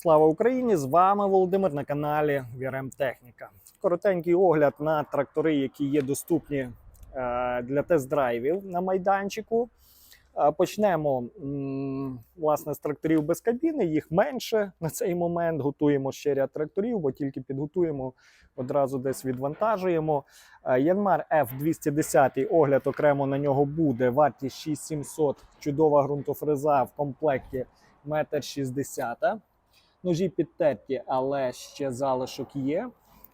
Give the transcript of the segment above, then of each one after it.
Слава Україні! З вами Володимир на каналі VRM Техніка. Коротенький огляд на трактори, які є доступні е, для тест-драйвів на майданчику. Е, Почнемо власне з тракторів без кабіни. Їх менше на цей момент. Готуємо ще ряд тракторів, бо тільки підготуємо, одразу десь відвантажуємо. Е, Янмар F210, огляд окремо на нього буде. Вартість 6700, чудова ґрунтофреза в комплекті 1,60 м. Ножі підтерті, але ще залишок є.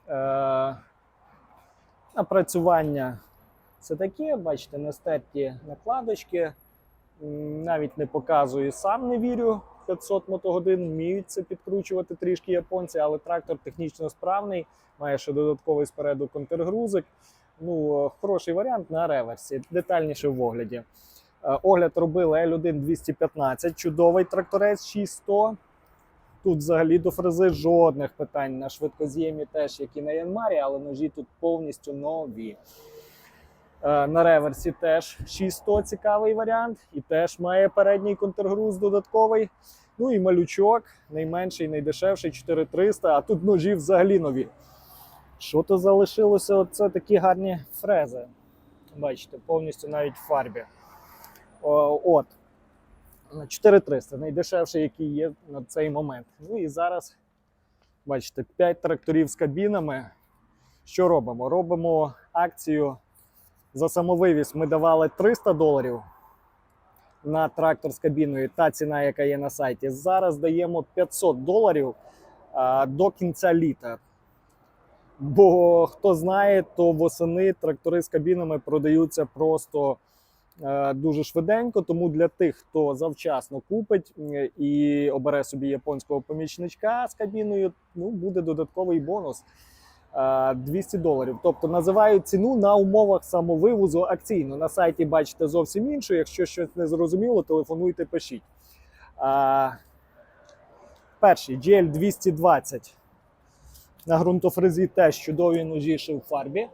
Е, напрацювання це таке, бачите, не стерті накладочки. Навіть не показую, сам не вірю. 500 мотогодин вміють це підкручувати трішки японці, але трактор технічно справний, має ще додатковий спереду контргрузик. Ну, хороший варіант на реверсі, детальніше в огляді. Е, Огляд робили L1 215, чудовий тракторець 6100. Тут взагалі до фрези жодних питань на швидкоз'ємі теж, як і на Янмарі, але ножі тут повністю нові. Е, На реверсі теж 600 цікавий варіант, і теж має передній контргруз додатковий. Ну і малючок, найменший, найдешевший 4300, а тут ножі взагалі нові. Що то залишилося? Оце такі гарні фрези. Бачите, повністю навіть в фарбі. О, От. 4300, найдешевший, який є на цей момент. Ну і зараз, бачите, 5 тракторів з кабінами. Що робимо? Робимо акцію за самовивіз. Ми давали 300 доларів на трактор з кабіною, та ціна, яка є на сайті. Зараз даємо 500 доларів а, до кінця літа. Бо хто знає, то восени трактори з кабінами продаються просто дуже швиденько. Тому для тих, хто завчасно купить е, і обере собі японського помічничка з кабіною, ну буде додатковий бонус. е, 200 доларів. Тобто називають ціну на умовах самовивозу акційно. На сайті бачите зовсім іншу. Якщо щось не зрозуміло, телефонуйте, пишіть. А, перший GL 220. На ґрунтофрезі теж чудові ножі ще в фарбі.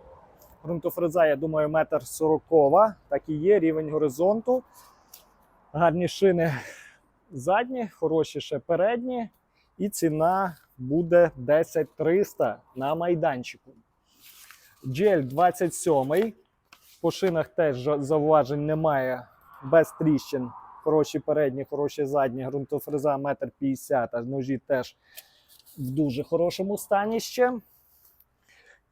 Ґрунтофреза, я думаю, метр сорокова. Так і є, рівень горизонту. Гарні шини задні, хороші ще передні. І ціна буде 10300 на майданчику. GL 27. По шинах теж зауважень немає. Без тріщин. Хороші передні, хороші задні. Ґрунтофреза 1,50 м, а ножі теж в дуже хорошому стані ще.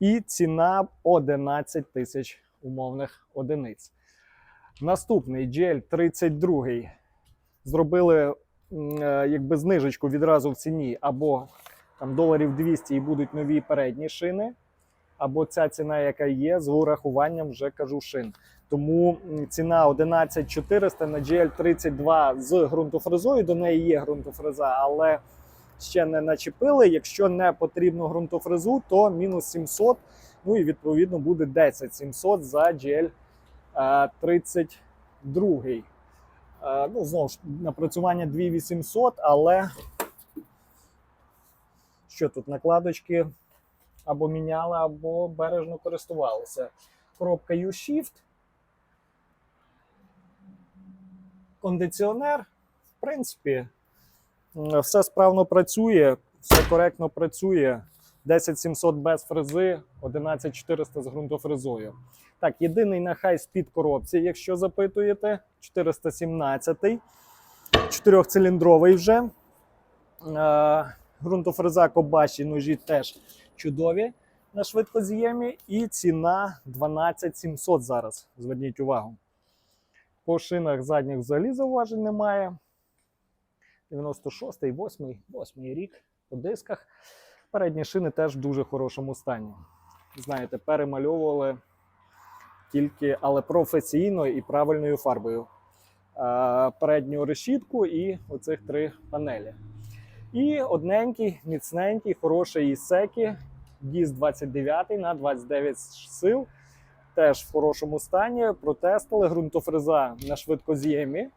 І ціна 11 тисяч умовних одиниць. Наступний GL 32 зробили е, якби знижечку відразу в ціні, або там доларів 200 і будуть нові передні шини, або ця ціна, яка є, з урахуванням вже кажу шин. Тому ціна 11400 на GL 32 з ґрунтофрезою. До неї є ґрунтофреза, але ще не начепили. Якщо не потрібно ґрунтофрезу, то мінус 700. Ну і відповідно буде 10 700 за GL е, 32. Е, Ну, знову ж напрацювання 2800, але що тут накладочки або міняли, або бережно користувалися. Коробка U-Shift. Кондиціонер, в принципі, все справно працює, все коректно працює. 10700 без фрези, 11400 з ґрунтофрезою. Так, єдиний на high-speed коробці, якщо запитуєте, 417 чотирьохциліндровий вже. Е, ґрунтофреза Кобаші ножі теж чудові на швидкоз'ємі. І ціна 12700 зараз. Зверніть увагу. По шинах задніх взагалі зауважень немає. 96-й, 8-й, 8-й рік по дисках. Передні шини теж в дуже хорошому стані. Знаєте, перемальовували тільки, але професійно і правильною фарбою. Е, Передню решітку і оцих три панелі. І одненький, міцненький, хороший Ісекі, Діз 29 на 29 сил. Теж в хорошому стані. Протестили ґрунтофреза на швидкоз'ємі.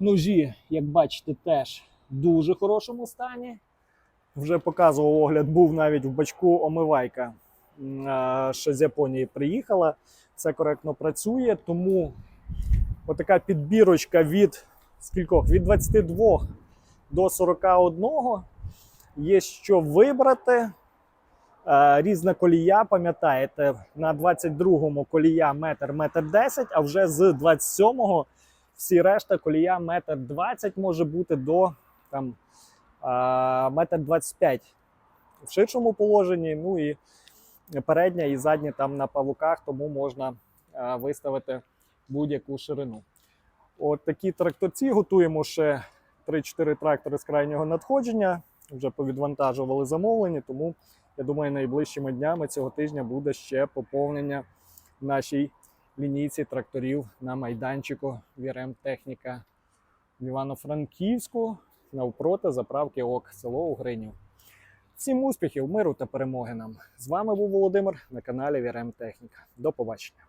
Ножі, як бачите, теж в дуже хорошому стані. Вже показував огляд, був навіть в бачку омивайка, що з Японії приїхала. Все коректно працює, тому отака підбірочка від скількох? Від 22 до 41 є що вибрати. Різна колія, пам'ятаєте, на 22-му колія метр метр 10, а вже з 27-го всі решта колія метр 20 може бути до там, метр 25 в ширшому положенні. Ну і передня і задня там на павуках, тому можна виставити будь-яку ширину. От такі тракторці готуємо ще 3-4 трактори з крайнього надходження. Вже повідвантажували замовлення, тому я думаю, найближчими днями цього тижня буде ще поповнення нашій лінійці тракторів на майданчику Вірем Техніка в Івано-Франківську навпроти заправки ОК, село Угринів. Всім успіхів, миру та перемоги нам! З вами був Володимир на каналі Вірем Техніка. До побачення.